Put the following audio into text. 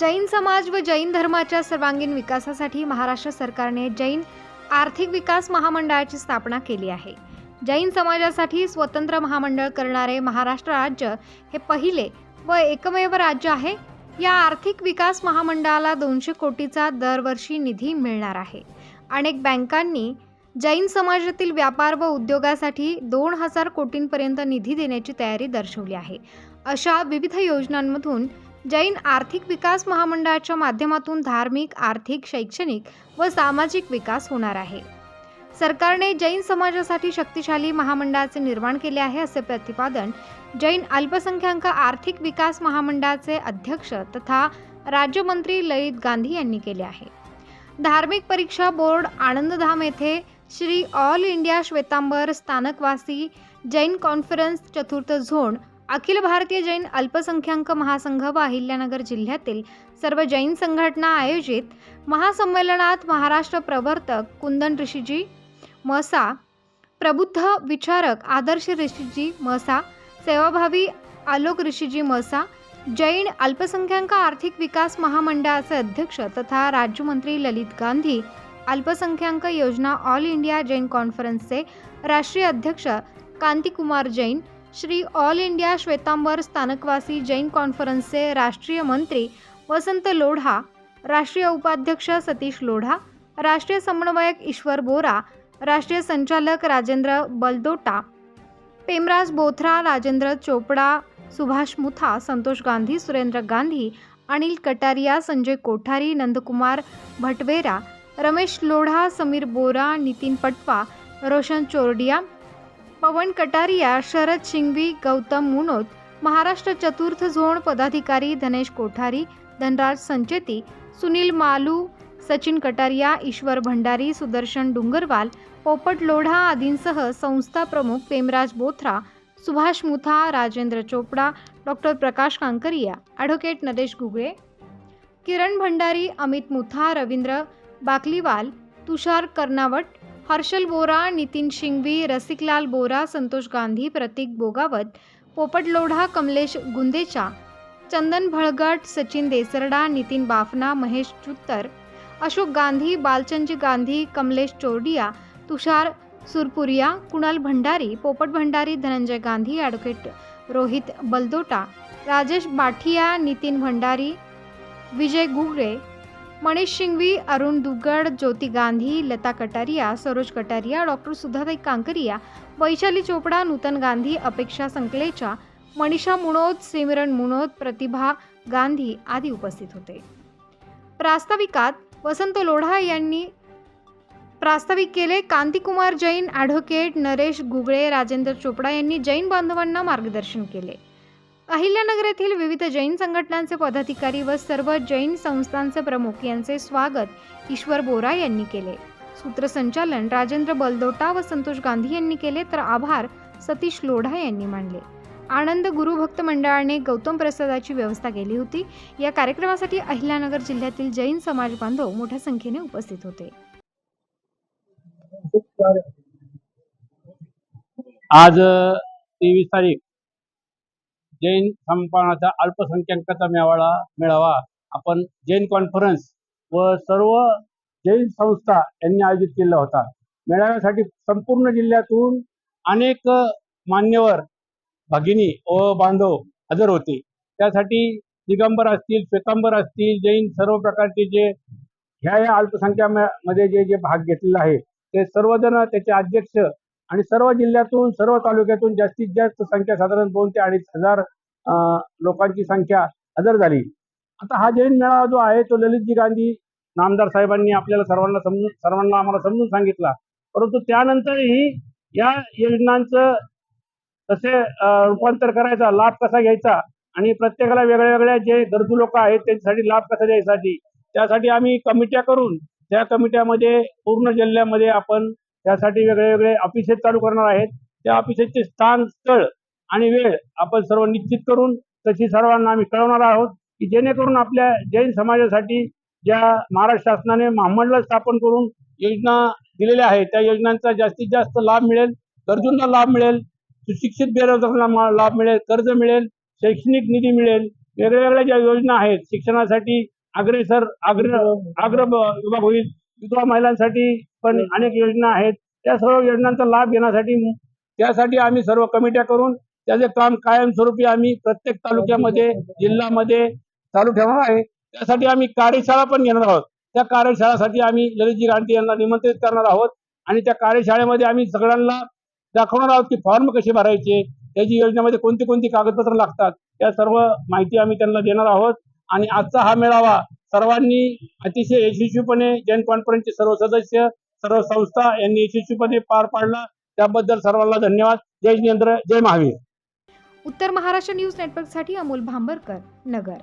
जैन समाज व जैन धर्माच्या सर्वांगीण विकासासाठी महाराष्ट्र सरकारने जैन आर्थिक विकास महामंडळाची स्थापना केली आहे. जैन समाजासाठी स्वतंत्र महामंडळ करणारे महाराष्ट्र राज्य हे पहिले व एकमेव राज्य आहे. या आर्थिक विकास महामंडळाला दोनशे कोटीचा दरवर्षी निधी मिळणार आहे. अनेक बँकांनी जैन समाजातील व्यापार व उद्योगासाठी दोन हजार कोटींपर्यंत निधी देण्याची तयारी दर्शवली आहे. अशा विविध योजनांमधून जैन आर्थिक विकास महामंडळाच्या माध्यमातून धार्मिक आर्थिक शैक्षणिक व सामाजिक विकास होणार आहे. सरकारने जैन समाजासाठी शक्तिशाली महामंडळाचे निर्माण केले आहे असे प्रतिपादन जैन अल्पसंख्याक आर्थिक विकास महामंडळाचे अध्यक्ष तथा राज्यमंत्री ललित गांधी यांनी केले आहे. धार्मिक परीक्षा बोर्ड आनंदधाम येथे Shri all India Shwetambar Sthanakvasi Jain conference चतुर्थ झोन अखिल भारतीय जैन अल्पसंख्याक महासंघ व अहिल्यानगर जिल्ह्यातील सर्व जैन संघटना आयोजित महासंमेलनात महाराष्ट्र प्रवर्तक कुंदन ऋषीजी मसा प्रबुद्ध विचारक आदर्श ऋषीजी मसा सेवाभावी आलोक ऋषीजी मसा जैन अल्पसंख्याक आर्थिक विकास महामंडळाचे अध्यक्ष तथा राज्यमंत्री ललित गांधी अल्पसंख्याक योजना ऑल इंडिया जैन कॉन्फरन्सचे राष्ट्रीय अध्यक्ष कांतिकुमार जैन श्री ऑल इंडिया श्वेतांबर स्थानकवासी जैन कॉन्फरन्सचे राष्ट्रीय मंत्री वसंत लोढा राष्ट्रीय उपाध्यक्ष सतीश लोढा राष्ट्रीय समन्वयक ईश्वर बोरा राष्ट्रीय संचालक राजेंद्र बलदोटा पेमराज बोथरा राजेंद्र चोपडा सुभाष मुथा संतोष गांधी सुरेंद्र गांधी अनिल कटारिया संजय कोठारी नंदकुमार भटवेरा रमेश लोढा समीर बोरा नितीन पटवा रोशन चोरडिया पवन कटारिया शरद शिंगवी गौतम मुनोत महाराष्ट्र चतुर्थ झोन पदाधिकारी धनेश कोठारी धनराज संचेती सुनील मालू सचिन कटारिया ईश्वर भंडारी सुदर्शन डुंगरवाल पोपट लोढा आदींसह संस्था प्रमुख पेमराज बोथरा सुभाष मुथा राजेंद्र चोपडा डॉक्टर प्रकाश कांकरिया ॲडव्होकेट नरेश घुगळे किरण भंडारी अमित मुथा रवींद्र बाकलीवाल तुषार कर्नावट हर्षल बोरा नितीन शिंगवी रसिकलाल बोरा संतोष गांधी प्रतीक बोगावत पोपट लोढा कमलेश गुंदेचा चंदन भळगट सचिन देसरडा नितीन बाफना महेश चुत्तर अशोक गांधी बालचंद गांधी कमलेश चोरडिया तुषार सुरपुरिया कुणाल भंडारी पोपट भंडारी धनंजय गांधी ॲडव्होकेट रोहित बलदोटा राजेश बाठिया नितीन भंडारी विजय गुगळे मनीष शिंगवी अरुण दुग्गड ज्योती गांधी लता कटारिया सरोज कटारिया डॉक्टर सुधाताई कांकरिया वैशाली चोपडा नूतन गांधी अपेक्षा संकलेचा मनीषा मुनोद सिमरन मुनोद प्रतिभा गांधी आदी उपस्थित होते. प्रास्ताविकात वसंत लोढा यांनी प्रास्ताविक केले. कांतिकुमार जैन ॲडव्होकेट नरेश गुगळे राजेंद्र चोपडा यांनी जैन बांधवांना मार्गदर्शन केले. अहिल्यानगर येथील विविध जैन संघटनांचे पदाधिकारी व सर्व जैन संस्थांचे प्रमुख यांचे स्वागत ईश्वर बोरा यांनी केले. सूत्रसंचालन राजेंद्र बलदोटा व संतोष गांधी यांनी केले तर आभार सतीश लोढा यांनी मानले. आनंद गुरुभक्त मंडळाने गौतम प्रसादाची व्यवस्था केली होती. या कार्यक्रमासाठी अहिल्यानगर जिल्ह्यातील जैन समाज बांधव मोठ्या संख्येने उपस्थित होते. आज तेवीस तारीख जैन संपादनाचा अल्पसंख्याकाचा मेळावा मेळावा आपण जैन कॉन्फरन्स व सर्व जैन संस्था यांनी आयोजित केला होता. मेळाव्यासाठी संपूर्ण जिल्ह्यातून अनेक मान्यवर भगिनी व बांधव हजर होते. त्यासाठी दिगंबर असतील श्वेतांबर असतील जैन सर्व प्रकारचे जे ह्या या अल्पसंख्यामध्ये जे जे भाग घेतलेला आहे ते सर्वजण त्याचे अध्यक्ष आणि सर्व जिल्ह्यातून सर्व तालुक्यातून जास्तीत जास्त संख्या साधारण दोन ते अडीच हजार लोकांची संख्या हजर झाली. आता हा जैन मेळावा जो आहे तो ललितजी गांधी नामदार साहेबांनी आपल्याला सर्वांना समजून सर्वांना आम्हाला समजून सांगितला. परंतु त्यानंतरही या योजनांचं कसे रूपांतर करायचा लाभ कसा घ्यायचा आणि प्रत्येकाला वेगळ्या वेगळ्या जे गरजू लोक आहेत त्यांच्यासाठी लाभ कसा द्यायसाठी त्यासाठी आम्ही कमिट्या करून त्या कमिट्यामध्ये पूर्ण जिल्ह्यामध्ये आपण त्यासाठी वेगळे वेगळे ऑफिसेस चालू करणार आहेत. त्या ऑफिसेसचे स्थान स्थळ आणि वेळ आपण सर्व निश्चित करून तशी सर्वांना आम्ही कळवणार आहोत की जेणेकरून आपल्या जैन समाजासाठी ज्या महाराष्ट्र शासनाने महामंडळ स्थापन करून योजना दिलेल्या आहेत त्या योजनांचा जास्तीत जास्त लाभ मिळेल गरजूंना लाभ मिळेल सुशिक्षित बेरोजगारांना लाभ मिळेल कर्ज मिळेल शैक्षणिक निधी मिळेल. वेगळ्या वेगळ्या ज्या योजना आहेत शिक्षणासाठी अग्रेसर अग्र अग्र विभाग होईल. विधवा महिलांसाठी पण अनेक योजना आहेत. त्या सर्व योजनांचा लाभ घेण्यासाठी त्यासाठी आम्ही सर्व कमिट्या करून त्याचे काम कायमस्वरूपी आम्ही प्रत्येक तालुक्यामध्ये जिल्ह्यामध्ये चालू ठेवणार आहे. त्यासाठी आम्ही कार्यशाळा पण घेणार आहोत. त्या कार्यशाळासाठी आम्ही ललितजी गांधी यांना निमंत्रित करणार आहोत आणि त्या कार्यशाळेमध्ये आम्ही सगळ्यांना दाखवणार आहोत की फॉर्म कसे भरायचे त्याची योजनेमध्ये कोणती कोणती कागदपत्र लागतात त्या सर्व माहिती आम्ही त्यांना देणार आहोत. आणि आजचा हा मेळावा सर्वांनी अतिशय यशस्वीपणे जैन कॉन्फरन्सचे सर्व सदस्य सर्व संस्था यांनी यशस्वीपणे पार पाडला. त्याबद्दल सर्वांना धन्यवाद. जय जिनेंद्र जय महावीर. उत्तर महाराष्ट्र न्यूज नेटवर्कसाठी अमोल भांबरकर नगर.